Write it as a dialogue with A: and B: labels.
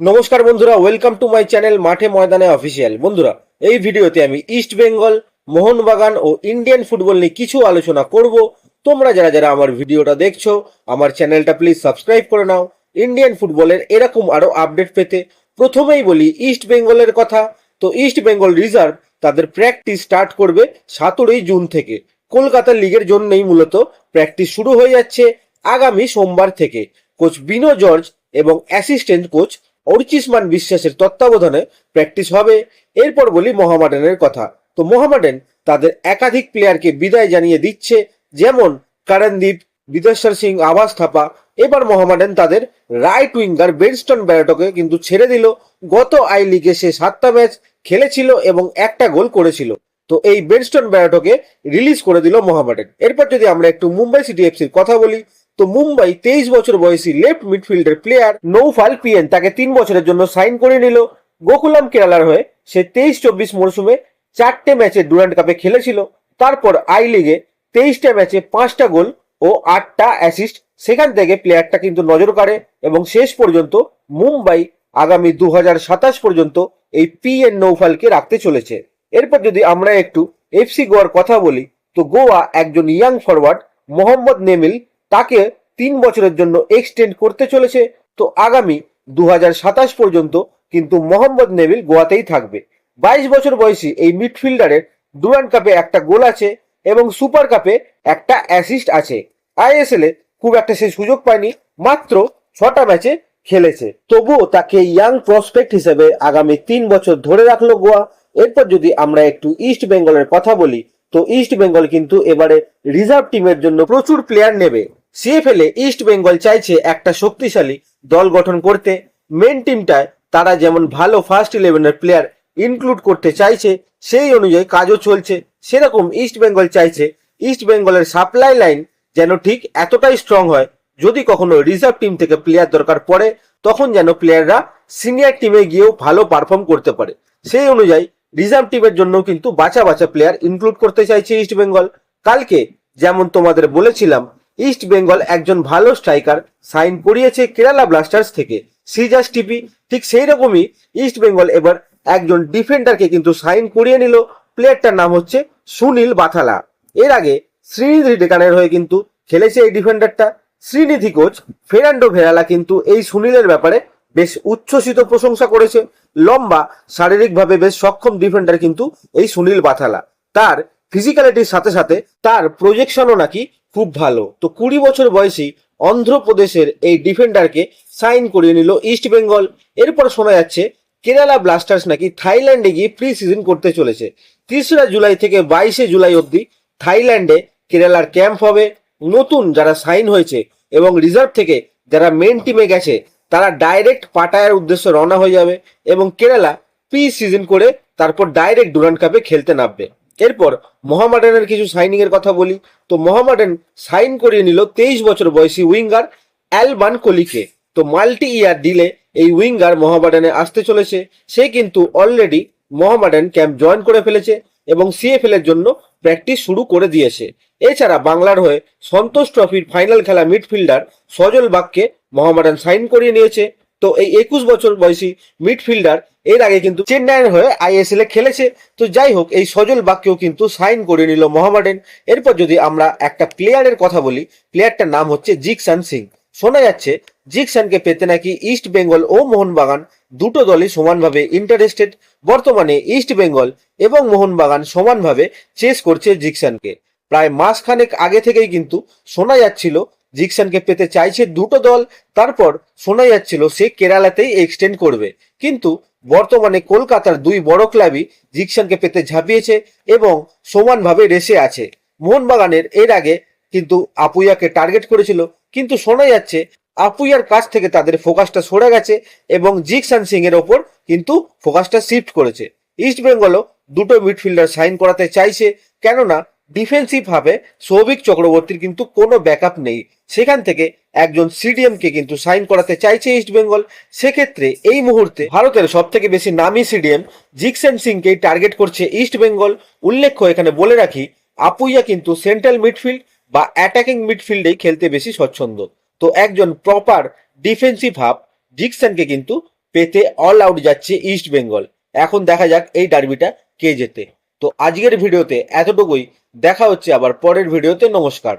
A: নমস্কার বন্ধুরা welcome to my channel মাঠে ময়দানে অফিসিয়াল বন্ধুরা, এই ভিডিওতে আমি ইস্ট বেঙ্গল মোহনবাগান ও ইন্ডিয়ান ফুটবল নিয়ে কিছু আলোচনা করব। তোমরা যারা যারা আমার ভিডিওটা দেখছ, আমার চ্যানেলটা প্লিজ সাবস্ক্রাইব করে নাও। ইন্ডিয়ান ফুটবলের এরকম আরও আপডেট পেতে প্রথমেই বলি ইস্ট বেঙ্গলের কথা। তো ইস্ট বেঙ্গল রিজার্ভ তাদের প্র্যাকটিস স্টার্ট করবে সতেরোই জুন থেকে। কলকাতা লিগের জন্যই মূলত প্র্যাকটিস শুরু হয়ে যাচ্ছে আগামী সোমবার থেকে। কোচ বিনো জর্জ এবং অ্যাসিস্ট্যান্ট কোচ অর্চিসমান বিশ্বাসের তত্ত্বাবধানে প্র্যাকটিস হবে। এরপর বলি মোহামেডানের কথা। তো মোহামেডান তাদের একাধিক প্লেয়ারকে বিদায় জানিয়ে দিচ্ছে, যেমন করণদীপ, বিদেশ্বর সিং আবাস থাপা। এবার মোহামেডান তাদের রাইট উইঙ্গার বেনস্টন ব্যারটকে কিন্তু ছেড়ে দিল। গত আই লিগে সে সাতটা ম্যাচ খেলেছিল এবং একটা গোল করেছিল। তো এই বেনস্টন ব্যারাটকে রিলিজ করে দিল মোহামেডান। এরপর যদি আমরা একটু মুম্বাই সিটি এফসির কথা বলি তো মুম্বাই তেইশ বছর বয়সী লেফট মিডফিল্ডের প্লেয়ার নৌফাল পিএন তাকে তিন বছরের জন্য সাইন করে নিল। গোকুলাম কেরালার হয়ে সে তেইশ চব্বিশ মরশুমে চারটে ম্যাচে ডুরান্ড কাপে খেলেছিল। তারপর আই লিগে তেইশটা ম্যাচে পাঁচটা গোল ও আটটা অ্যাসিস্ট সেখান থেকে প্লেয়ারটা কিন্তু নজর কাড়ে এবং শেষ পর্যন্ত মুম্বাই আগামী দু সাতাশ পর্যন্ত এই পি এন নৌফালকে রাখতে চলেছে। এরপর যদি আমরা একটু এফসি গোয়ার কথা বলি, তো গোয়া একজন ইয়াং ফরওয়ার্ড মোহাম্মদ নেমিল তাকে তিন বছরের জন্য এক্সটেন্ড করতে চলেছে। তো আগামী দু পর্যন্ত কিন্তু মোহাম্মদ নেবিল গোয়াতেই থাকবে। বাইশ বছর বয়সী এই মিডফিল্ডারের ডুরান্ড কাপে একটা গোল আছে এবং সুপার কাপে একটা অ্যাসিস্ট আছে। আইএসএল এ খুব একটা সে সুযোগ পায়নি, মাত্র ছটা ম্যাচে খেলেছে। তবুও তাকে ইয়াং প্রসপেক্ট হিসেবে আগামী তিন বছর ধরে রাখল গোয়া। এরপর যদি আমরা একটু ইস্ট বেঙ্গলের কথা বলি, তো ইস্ট বেঙ্গল কিন্তু এবারে রিজার্ভ টিমের জন্য প্রচুর প্লেয়ার নেবে। সিএফএল ইস্ট বেঙ্গল চাইছে একটা শক্তিশালী দল গঠন করতে। মেন টিমটায় তারা যেমন ভালো ফার্স্ট ইলেভেনের প্লেয়ার ইনক্লুড করতে চাইছে, সেই অনুযায়ী কাজও চলছে। সেরকম ইস্ট বেঙ্গল চাইছে, ইস্ট বেঙ্গলের সাপ্লাই লাইন যেন ঠিক এতটাই স্ট্রং হয়, যদি কখনো রিজার্ভ টিম থেকে প্লেয়ার দরকার পড়ে, তখন যেন প্লেয়াররা সিনিয়র টিমে গিয়েও ভালো পারফর্ম করতে পারে। সেই অনুযায়ী রিজার্ভ টিমের জন্য কিন্তু বাছা বাছা প্লেয়ার ইনক্লুড করতে চাইছে ইস্ট বেঙ্গল। কালকে যেমন তোমাদের বলেছিলাম ইস্ট বেঙ্গল একজন ভালো স্ট্রাইকার, সাইন করিয়েছে কেরালা ব্লাস্টার্স থেকে। সিজাস টিপি, ঠিক সেই রকমই ইস্ট বেঙ্গল এবার একজন ডিফেন্ডারকে কিন্তু সাইন করিয়ে নিল। প্লেয়ারটার নাম হচ্ছে সুনীল বাথালা। এর আগে শ্রীনিধি ডেকানের হয়ে কিন্তু খেলেছে এই ডিফেন্ডারটা। শ্রীনিধি কোচ ফেরান্ডো ভেরালা কিন্তু এই সুনীলের ব্যাপারে বেশ উচ্ছ্বসিত প্রশংসা করেছে। লম্বা, শারীরিকভাবে বেশ সক্ষম ডিফেন্ডার কিন্তু এই সুনীল বাথালা। তার ফিজিক্যালিটির সাথে সাথে তার প্রজেকশনও নাকি খুব ভালো। তো কুড়ি বছর বয়সী অন্ধ্রপ্রদেশের এই ডিফেন্ডারকে সাইন করিয়ে নিল ইস্ট বেঙ্গল এরপর শোনা যাচ্ছে কেরালা ব্লাস্টার্স নাকি থাইল্যান্ডে গিয়ে প্রি সিজন করতে চলেছে। তিসরা জুলাই থেকে বাইশে জুলাই অবধি থাইল্যান্ডে কেরালার ক্যাম্প হবে। নতুন যারা সাইন হয়েছে এবং রিজার্ভ থেকে যারা মেন টিমে গেছে, তারা ডাইরেক্ট পাটায়ার উদ্দেশ্যে রওনা হয়ে যাবে এবং কেরালা প্রি সিজন করে তারপর ডাইরেক্ট ডুরান্ড কাপে খেলতে নামবে। এরপর মোহামেডানের কিছু সাইনিং এর কথা বলি। তো মোহামেডান সাইন করিয়ে নিল তেইশ বছর বয়সী উইঙ্গার অ্যালবান কোলিকে। তো মাল্টি ইয়ার ডিলে এই উইঙ্গার মোহামেডানে আসতে চলেছে। সে কিন্তু অলরেডি মোহামেডান ক্যাম্প জয়েন করে ফেলেছে এবং সিএফএল এর জন্য প্র্যাকটিস শুরু করে দিয়েছে। এছাড়া বাংলার হয়ে সন্তোষ ট্রফির ফাইনাল খেলা মিডফিল্ডার সজল বাগকে মোহামেডান সাইন করিয়ে নিয়েছে। তো এই একুশ বছর বয়সী মিডফিল্ডার এর আগে কিন্তু চেন্নাইয়ের হয়ে আইএসএল এ খেলেছে। তো যাই হোক, এই সজল বাক্যও কিন্তু সাইন করে নিল মোহামেডান। এরপর যদি আমরা একটা প্লেয়ারের কথা বলি, প্লেয়ারটার নাম হচ্ছে জিকসান সিং। শোনা যাচ্ছে, জিকসানকে পেতে নাকি ইস্ট বেঙ্গল ও মোহনবাগান দুটো দলই সমানভাবে ইন্টারেস্টেড বর্তমানে ইস্ট বেঙ্গল এবং মোহনবাগান সমানভাবে চেস করছে জিকসানকে। প্রায় মাসখানেক আগে থেকেই কিন্তু শোনা যাচ্ছিল, জিকসানকে পেতে চাইছে দুটো দল। তারপর শোনা যাচ্ছিল সে কেরালাতেই এক্সটেন্ড করবে। কিন্তু বর্তমানে কলকাতার দুই বড় ক্লাবই জিকসানকে পেতে ঝাঁপিয়েছে এবং সমানভাবে রেসে আছে। মোহনবাগানের এর আগে কিন্তু আপুইয়াকে টার্গেট করেছিল, কিন্তু শোনা যাচ্ছে আপুইয়ার কাছ থেকে তাদের ফোকাসটা সরে গেছে এবং জিকসান সিং এর ওপর কিন্তু ফোকাসটা শিফট করেছে। ইস্ট বেঙ্গলও দুটো মিডফিল্ডার সাইন করাতে চাইছে, কেননা ডিফেন্সিভ ভাবে সৌভিক চক্রবর্তীর কিন্তু কোনো ব্যাকআপ নেই। সেখান থেকে একজন সিডিএম কে কিন্তু সাইন করাতে চাইছে ইস্ট বেঙ্গল সেক্ষেত্রে এই মুহূর্তে ভারতের সব থেকে বেশি নামি সিডিএম জিকসেন সিংকেই টার্গেট করছে ইস্ট বেঙ্গল উল্লেখ্য, এখানে বলে রাখি, আপুইয়া কিন্তু সেন্ট্রাল মিডফিল্ড বা অ্যাটাকিং মিডফিল্ডেই খেলতে বেশি স্বচ্ছন্দ। তো একজন প্রপার ডিফেন্সিভ হাফ, জিকসনকে কিন্তু পেতে অল আউট যাচ্ছে ইস্ট বেঙ্গল এখন দেখা যাক এই ডার্বিটা কে জেতে। তো আজকের ভিডিওতে এতটুকুই। দেখা হচ্ছে আবার পরের ভিডিওতে। নমস্কার।